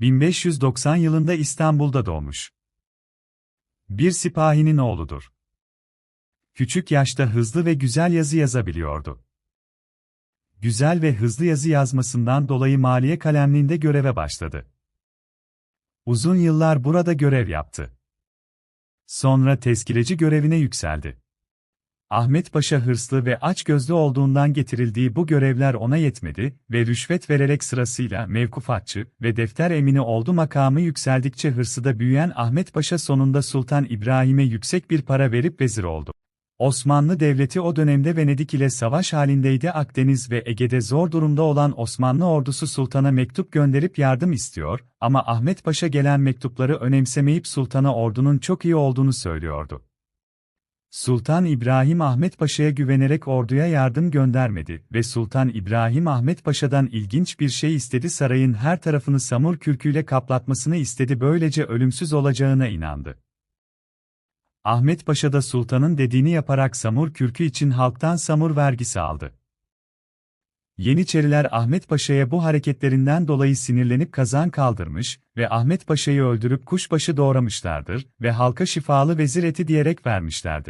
1590 yılında İstanbul'da doğmuş. Bir sipahinin oğludur. Küçük yaşta hızlı ve güzel yazı yazabiliyordu. Güzel ve hızlı yazı yazmasından dolayı maliye kalemliğinde göreve başladı. Uzun yıllar burada görev yaptı. Sonra tezkireci görevine yükseldi. Ahmet Paşa hırslı ve açgözlü olduğundan getirildiği bu görevler ona yetmedi ve rüşvet vererek sırasıyla mevkufatçı ve defter emini oldu makamı yükseldikçe hırsı da büyüyen Ahmet Paşa sonunda Sultan İbrahim'e yüksek bir para verip vezir oldu. Osmanlı Devleti o dönemde Venedik ile savaş halindeydi Akdeniz ve Ege'de zor durumda olan Osmanlı ordusu sultana mektup gönderip yardım istiyor ama Ahmet Paşa gelen mektupları önemsemeyip sultana ordunun çok iyi olduğunu söylüyordu. Sultan İbrahim Ahmet Paşa'ya güvenerek orduya yardım göndermedi ve Sultan İbrahim Ahmet Paşa'dan ilginç bir şey istedi sarayın her tarafını samur kürküyle kaplatmasını istedi böylece ölümsüz olacağına inandı. Ahmet Paşa da sultanın dediğini yaparak samur kürkü için halktan samur vergisi aldı. Yeniçeriler Ahmet Paşa'ya bu hareketlerinden dolayı sinirlenip kazan kaldırmış ve Ahmet Paşa'yı öldürüp kuşbaşı doğramışlardır ve halka şifalı vezir eti diyerek vermişlerdir.